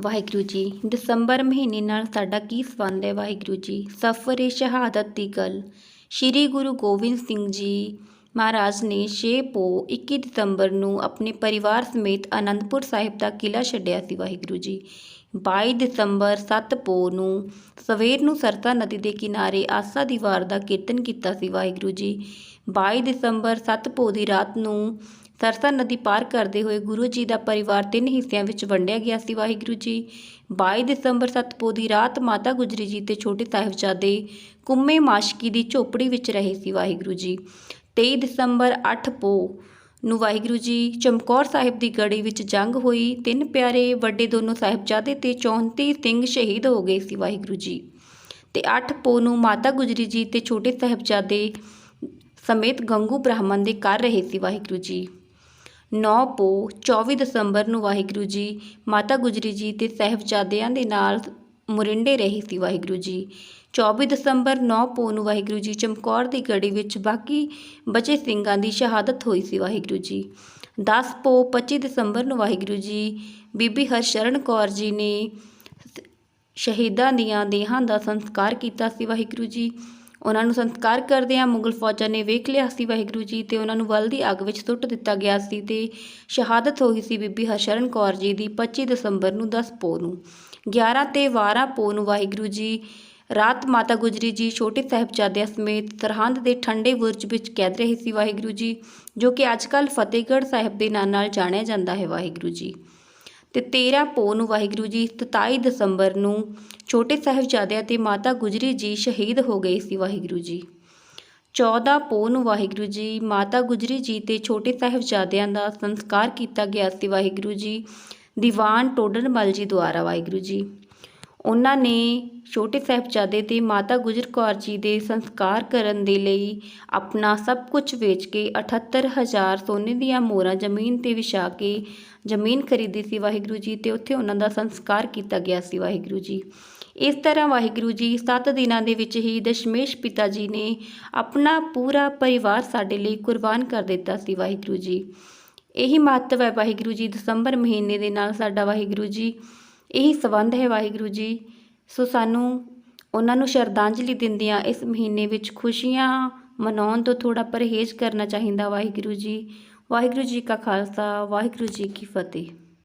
ਵਾਹਿਗੁਰੂ ਜੀ, ਦਸੰਬਰ ਮਹੀਨੇ ਨਾਲ ਸਾਡਾ ਕੀ ਸੰਬੰਧ ਹੈ ਵਾਹਿਗੁਰੂ ਜੀ? ਸਫਰ ਏ ਸ਼ਹਾਦਤ ਦੀ ਗੱਲ। ਸ੍ਰੀ ਗੁਰੂ ਗੋਬਿੰਦ ਸਿੰਘ ਜੀ ਮਹਾਰਾਜ ਨੇ 6 ਪੋ 21 ਦਸੰਬਰ ਨੂੰ ਆਪਣੇ ਪਰਿਵਾਰ ਸਮੇਤ ਅਨੰਦਪੁਰ ਸਾਹਿਬ ਦਾ ਕਿਲਾ ਛੱਡਿਆ ਸੀ ਵਾਹਿਗੁਰੂ ਜੀ। 22 ਦਸੰਬਰ 7 ਪੋ ਨੂੰ ਸਵੇਰ ਨੂੰ ਸਰਤਾ ਨਦੀ ਦੇ ਕਿਨਾਰੇ ਆਸਾ ਦੀਵਾਰ ਦਾ ਕੀਰਤਨ ਕੀਤਾ ਸੀ ਵਾਹਿਗੁਰੂ ਜੀ। 22 ਦਸੰਬਰ 7 ਪੋ ਦੀ ਰਾਤ ਨੂੰ ਸਰਸਾ ਨਦੀ ਪਾਰ ਕਰਦੇ ਹੋਏ ਗੁਰੂ ਜੀ ਦਾ ਪਰਿਵਾਰ ਤਿੰਨ ਹਿੱਸਿਆਂ ਵਿੱਚ ਵੰਡਿਆ ਗਿਆ ਸੀ, ਵਾਹਿਗੁਰੂ ਜੀ। 22 ਦਸੰਬਰ ਸਤਪੋ ਦੀ ਰਾਤ ਮਾਤਾ ਗੁਜਰੀ ਜੀ ਤੇ ਛੋਟੇ ਸਾਹਿਬਜ਼ਾਦੇ ਕੁੰਮੇ ਮਾਸ਼ਕੀ ਦੀ ਝੋਪੜੀ ਵਿੱਚ ਰਹੇ ਸੀ, ਵਾਹਿਗੁਰੂ ਜੀ। 23 ਦਸੰਬਰ 8 ਪੋ ਨੂੰ ਵਾਹਿਗੁਰੂ ਜੀ ਚਮਕੌਰ ਸਾਹਿਬ ਦੀ ਗੜੀ ਵਿੱਚ ਜੰਗ ਹੋਈ। ਤਿੰਨ ਪਿਆਰੇ ਵੱਡੇ ਦੋਨੋਂ ਸਾਹਿਬਜ਼ਾਦੇ ਤੇ 34 ਸਿੰਘ ਸ਼ਹੀਦ ਹੋ ਗਏ ਸੀ, ਵਾਹਿਗੁਰੂ ਜੀ। ਤੇ 8 ਪੋ ਨੂੰ ਮਾਤਾ ਗੁਜਰੀ ਜੀ ਤੇ ਛੋਟੇ ਸਾਹਿਬਜ਼ਾਦੇ ਸਮੇਤ ਗੰਗੂ ਬ੍ਰਾਹਮਣ ਦੇ ਕਰ ਰਹੇ ਸੀ, ਵਾਹਿਗੁਰੂ ਜੀ। 9 ਪੋ 24 ਦਸੰਬਰ ਨੂੰ ਵਾਹਿਗੁਰੂ ਜੀ, ਮਾਤਾ ਗੁਜਰੀ ਜੀ ਤੇ ਸਾਹਿਬਜ਼ਾਦਿਆਂ ਦੇ ਨਾਲ ਮੁਰਿੰਡੇ ਰਹੇ ਸੀ ਵਾਹਿਗੁਰੂ ਜੀ। 24 ਦਸੰਬਰ 9 ਪੋ ਨੂੰ ਵਾਹਿਗੁਰੂ ਜੀ ਚਮਕੌਰ ਦੀ ਗੜੀ ਵਿੱਚ ਬਾਕੀ ਬਚੇ ਸਿੰਘਾਂ ਦੀ ਸ਼ਹਾਦਤ ਹੋਈ ਸੀ ਵਾਹਿਗੁਰੂ ਜੀ। 10 ਪੋ 25 ਦਸੰਬਰ ਨੂੰ ਵਾਹਿਗੁਰੂ ਜੀ, ਬੀਬੀ ਹਰਸ਼ਰਨ ਕੌਰ ਜੀ ਨੇ ਸ਼ਹੀਦਾਂ ਦੀਆਂ ਦੇਹਾਂ ਦਾ ਸੰਸਕਾਰ ਕੀਤਾ ਸੀ ਵਾਹਿਗੁਰੂ ਜੀ। ਉਹਨਾਂ ਨੂੰ ਸੰਸਕਾਰ ਕਰਦਿਆਂ ਮੁਗਲ ਫੌਜਾਂ ਨੇ ਵੇਖ ਲਿਆ ਸੀ ਵਾਹਿਗੁਰੂ ਜੀ ਤੇ ਉਹਨਾਂ ਨੂੰ ਵੱਲ ਦੀ ਅੱਗ ਵਿੱਚ ਸੁੱਟ ਦਿੱਤਾ ਗਿਆ ਸੀ ਤੇ ਸ਼ਹਾਦਤ ਹੋਈ ਸੀ ਬੀਬੀ ਹਰਸ਼ਰਨ ਕੌਰ ਜੀ ਦੀ 25 ਦਸੰਬਰ ਨੂੰ 10 ਪੋ ਨੂੰ। 11 ਤੇ 12 ਪੋ ਨੂੰ ਵਾਹਿਗੁਰੂ ਜੀ ਰਾਤ ਮਾਤਾ ਗੁਜਰੀ ਜੀ ਛੋਟੇ ਸਾਹਿਬਜ਼ਾਦਿਆਂ ਸਮੇਤ ਸਰਹੰਦ ਦੇ ਠੰਡੇ ਬੁਰਜ ਵਿੱਚ ਕੈਦ ਰਹੇ ਸੀ ਵਾਹਿਗੁਰੂ ਜੀ, ਜੋ ਕਿ ਅੱਜਕੱਲ ਫਤਿਹਗੜ੍ਹ ਸਾਹਿਬ ਦੇ ਨਾਂ ਨਾਲ ਜਾਣਿਆ ਜਾਂਦਾ ਹੈ ਵਾਹਿਗੁਰੂ ਜੀ। ਤੇ 13 ਪੋ ਨੂੰ ਵਾਹਿਗੁਰੂ ਜੀ 27 ਦਸੰਬਰ ਨੂੰ ਛੋਟੇ ਸਾਹਿਬਜ਼ਾਦਿਆਂ ਤੇ ਮਾਤਾ ਗੁਜਰੀ ਜੀ ਸ਼ਹੀਦ ਹੋ ਗਏ ਸੀ ਵਾਹਿਗੁਰੂ ਜੀ। 14 ਪੋ ਨੂੰ ਵਾਹਿਗੁਰੂ ਜੀ, ਮਾਤਾ ਗੁਜਰੀ ਜੀ ਤੇ ਛੋਟੇ ਸਾਹਿਬਜ਼ਾਦਿਆਂ ਦਾ ਸੰਸਕਾਰ ਕੀਤਾ ਗਿਆ ਸੀ ਵਾਹਿਗੁਰੂ ਜੀ। ਦੀਵਾਨ ਟੋਡਰਮਲ ਜੀ ਦੁਆਰਾ ਵਾਹਿਗੁਰੂ ਜੀ। ਉਹਨਾਂ ਨੇ ਛੋਟੇ ਸਾਹਿਬਜ਼ਾਦੇ ਤੇ ਮਾਤਾ ਗੁਜਰ ਕੌਰ ਜੀ ਦੇ ਸੰਸਕਾਰ ਕਰਨ ਦੇ ਲਈ ਆਪਣਾ ਸਭ ਕੁਝ ਵੇਚ ਕੇ 78000 ਸੋਨੇ ਦੀਆਂ ਮੋਹਰਾਂ ਜ਼ਮੀਨ ਤੇ ਵਿਛਾ ਕੇ ਜ਼ਮੀਨ ਖਰੀਦੀ ਸੀ ਵਾਹਿਗੁਰੂ ਜੀ ਤੇ ਉੱਥੇ ਉਹਨਾਂ ਦਾ ਸੰਸਕਾਰ ਕੀਤਾ ਗਿਆ ਸੀ ਵਾਹਿਗੁਰੂ ਜੀ। ਇਸ ਤਰ੍ਹਾਂ ਵਾਹਿਗੁਰੂ ਜੀ 7 ਦਿਨਾਂ ਦੇ ਵਿੱਚ ਹੀ ਦਸ਼ਮੇਸ਼ ਪਿਤਾ ਜੀ ਨੇ ਆਪਣਾ ਪੂਰਾ ਪਰਿਵਾਰ ਸਾਡੇ ਲਈ ਕੁਰਬਾਨ ਕਰ ਦਿੱਤਾ ਸੀ ਵਾਹਿਗੁਰੂ ਜੀ। ਇਹੀ ਮਹੱਤਵ ਹੈ ਵਾਹਿਗੁਰੂ ਜੀ ਦਸੰਬਰ ਮਹੀਨੇ ਦੇ ਨਾਲ ਸਾਡਾ ਵਾਹਿਗੁਰੂ ਜੀ ਇਹੀ ਸੰਬੰਧ ਹੈ ਵਾਹਿਗੁਰੂ ਜੀ। ਸੋ ਸਾਨੂੰ ਉਹਨਾਂ ਨੂੰ ਸ਼ਰਧਾਂਜਲੀ ਦਿੰਦਿਆਂ ਇਸ ਮਹੀਨੇ ਵਿੱਚ ਖੁਸ਼ੀਆਂ ਮਨਾਉਣ ਤੋਂ ਥੋੜਾ ਪਰਹੇਜ਼ ਕਰਨਾ ਚਾਹੀਦਾ ਵਾਹਿਗੁਰੂ ਜੀ। ਵਾਹਿਗੁਰੂ ਜੀ ਕਾ ਖਾਲਸਾ, ਵਾਹਿਗੁਰੂ ਜੀ ਕੀ ਫਤਿਹ।